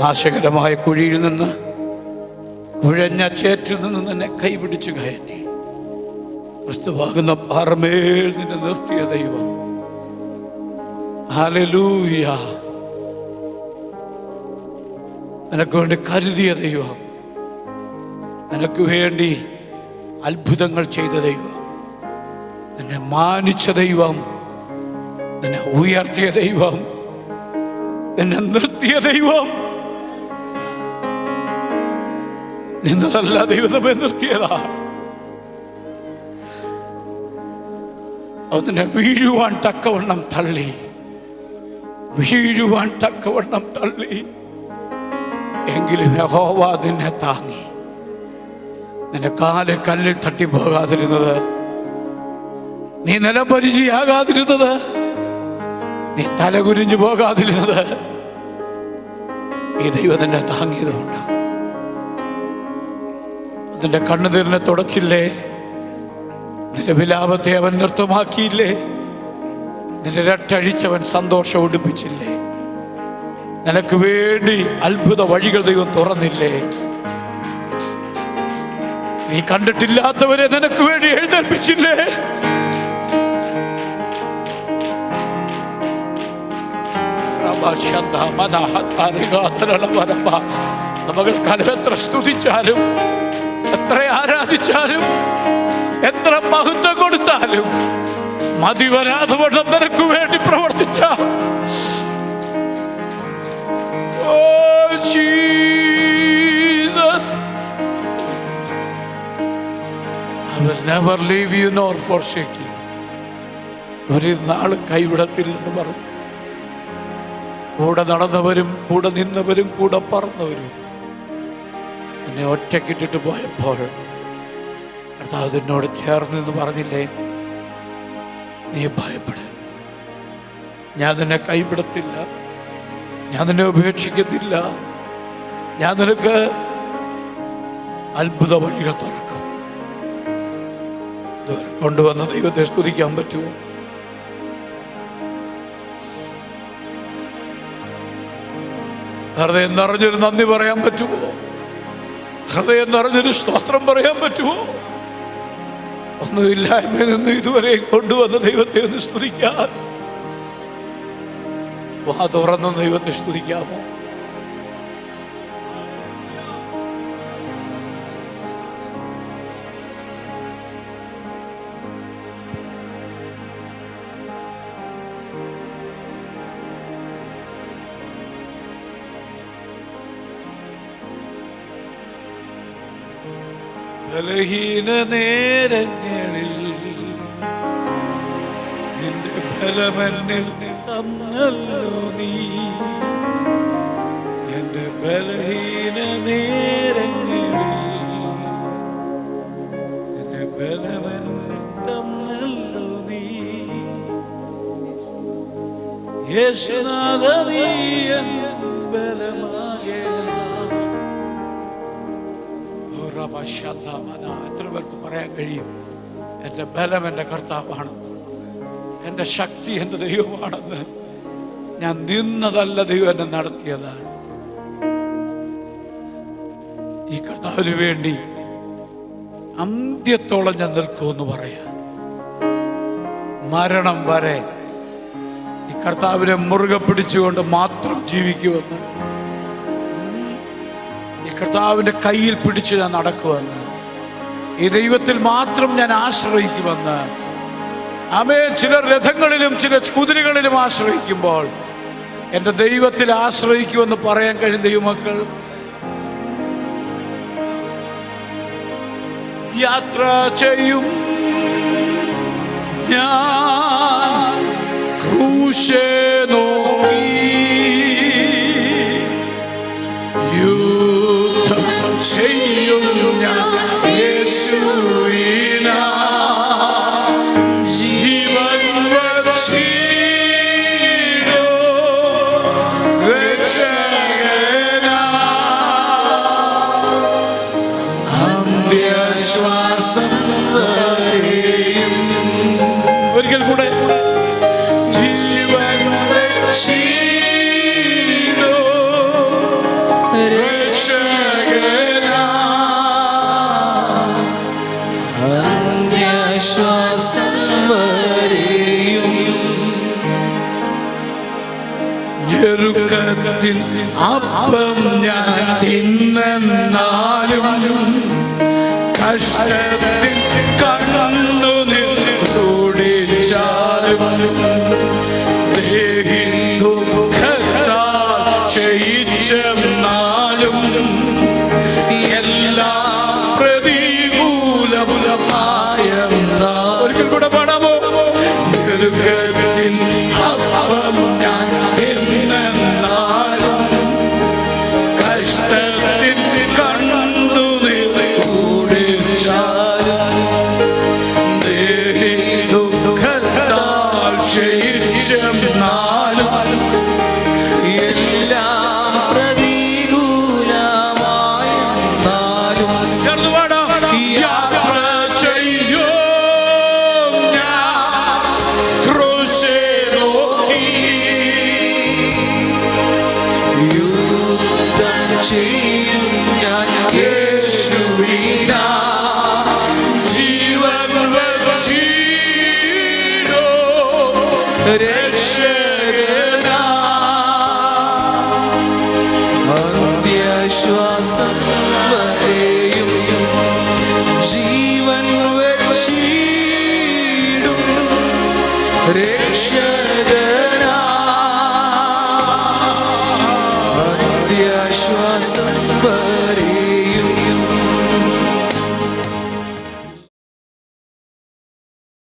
നാശകരമായ കുഴിയിൽ നിന്ന് കുഴഞ്ഞ ചേറ്റിൽ നിന്ന് നിന്നെ കൈപിടിച്ചു കയറ്റി. ക്രിസ്തുവാകുന്ന പാറമേൽ നിന്നെ നിർത്തിയ ദൈവം. ഹാലലൂയ നിനക്ക് വേണ്ടി കരുതിയ ദൈവം. നിനക്ക് വേണ്ടി അത്ഭുതങ്ങൾ ചെയ്ത ദൈവം. നിന്നെ മാനിച്ച ദൈവം. നിന്നെ ഉയർത്തിയ ദൈവം. നിന്നെ നിർത്തിയ ദൈവം. നിന്നതല്ല ദൈവമേ നിർത്തിയതാ. അതിനെ വീഴുവാൻ തക്കവണ്ണം തള്ളി. വീഴുവാൻ തക്കവണ്ണം തള്ളി. എങ്കിലും യഹോവ അതിനെ താങ്ങി. നിന്റെ കാൽ കല്ലിൽ തട്ടിപ്പോകാതിരുന്നത്. നീ നിലപരിചയാകാതിരുന്നത്. നീ തലകുരിഞ്ഞു പോകാതിരുന്നത്. ഈ ദൈവം താങ്ങിയതുകൊണ്ടാണ്. താങ്ങിയതുകൊണ്ട് അതിന്റെ കണ്ണുനീരിനെ തുടച്ചില്ലേ? നിന്റെ വിലാപത്തെ അവൻ നൃത്തമാക്കിയില്ലേ നിന്റെ രട്ടഴിച്ചവൻ സന്തോഷം ഒടുപ്പിച്ചില്ലേ നിനക്ക് വേണ്ടി അത്ഭുത വഴികൾ ദൈവം തുറന്നില്ലേ? നീ കണ്ടിട്ടില്ലാത്തവരെ നിനക്ക് വേണ്ടി എഴുന്നേൽപ്പിച്ചില്ലേ? നമ്മൾ കലത്ര സ്തുതിച്ചാലും എത്ര ആരാധിച്ചാലും എത്ര മഹത്വം കൊടുത്താലും മതി വരാതെ നിനക്ക് വേണ്ടി പ്രവർത്തിച്ച ഓ never leave you nor forsake you. ഒരു നാളും കൈവിടത്തില്ലെന്ന് പറഞ്ഞു. കൂടെ നടന്നവരും കൂടെ നിന്നവരും കൂടെ പറന്നവരും. എന്നെ ഒറ്റക്കിട്ടിട്ട് പോയപ്പോൾ കർത്താവ് എന്നോട് ചേർന്ന് എന്ന് പറഞ്ഞില്ലേ നീ ഭയപ്പെട. ഞാൻ നിന്നെ കൈവിടത്തില്ല. ഞാൻ നിന്നെ ഉപേക്ഷിക്കത്തില്ല. ഞാൻ നിനക്ക് അത്ഭുത വഴികൾ തുറക്കും. കൊണ്ടുവന്ന ദൈവത്തെ സ്തുതിക്കാൻ പറ്റുമോ? ഹൃദയം നിറഞ്ഞൊരു നന്ദി പറയാൻ പറ്റുമോ? ഹൃദയം നിറഞ്ഞൊരു സ്തോത്രം പറയാൻ പറ്റുമോ? ഒന്നുമില്ലായ്മയിൽ നിന്ന് ഇതുവരെ കൊണ്ടുവന്ന ദൈവത്തെ ഒന്ന് സ്തുതിക്കാൻ. വാ തുറന്ന് ദൈവത്തെ സ്തുതിക്കാമോ? ബലഹീന നേരങ്ങളിൽ നിന്റെ ബലമെന്നിൽ തന്നല്ലോ നീ. എന്റെ ബലഹീന നേരങ്ങളിൽ നിന്റെ ബലമെന്നിൽ തന്നല്ലോ നീ. യേശുനാഥ നീ എൻ എത്ര പേർക്ക് പറയാൻ കഴിയും? എന്റെ ബലം എന്റെ കർത്താവാണ്. എന്റെ ശക്തി എന്റെ ദൈവമാണെന്ന് ഞാൻ നിന്നതല്ല ദൈവം എന്നെ നടത്തിയതാണ്. ഈ കർത്താവിന് വേണ്ടി അന്ത്യത്തോളം ഞാൻ നിൽക്കുമെന്ന് പറയാ. മരണം വരെ ഈ കർത്താവിനെ മുറുകെ പിടിച്ചുകൊണ്ട് മാത്രം ജീവിക്കുമെന്ന് കർത്താവിന്റെ കയ്യിൽ പിടിച്ച് ഞാൻ നടക്കുമെന്ന്. ഈ ദൈവത്തിൽ മാത്രം ഞാൻ ആശ്രയിക്കുമെന്ന്. അമേ ചില രഥങ്ങളിലും ചില കുതിരകളിലും ആശ്രയിക്കുമ്പോൾ എന്റെ ദൈവത്തിൽ ആശ്രയിക്കുമെന്ന് പറയാൻ കഴിയും ദൈവമക്കൾ. യാത്ര ചെയ്യും ഞാൻ ക്രൂശേ നോക്കി. യുദ്ധം ചെയ്യും ഞാൻ അപ്പം ഞാൻ തിന്നാലും കഷ്ടത്തിൽ യുദ്ധം ചെയ്യും ഞാൻ യേശുവിനാ ജീവൻ വച്ചിടോ രക്ഷകനാ. അന്ത്യശ്വാസം വരെയും ജീവൻ വച്ചിടും രക്ഷകനാ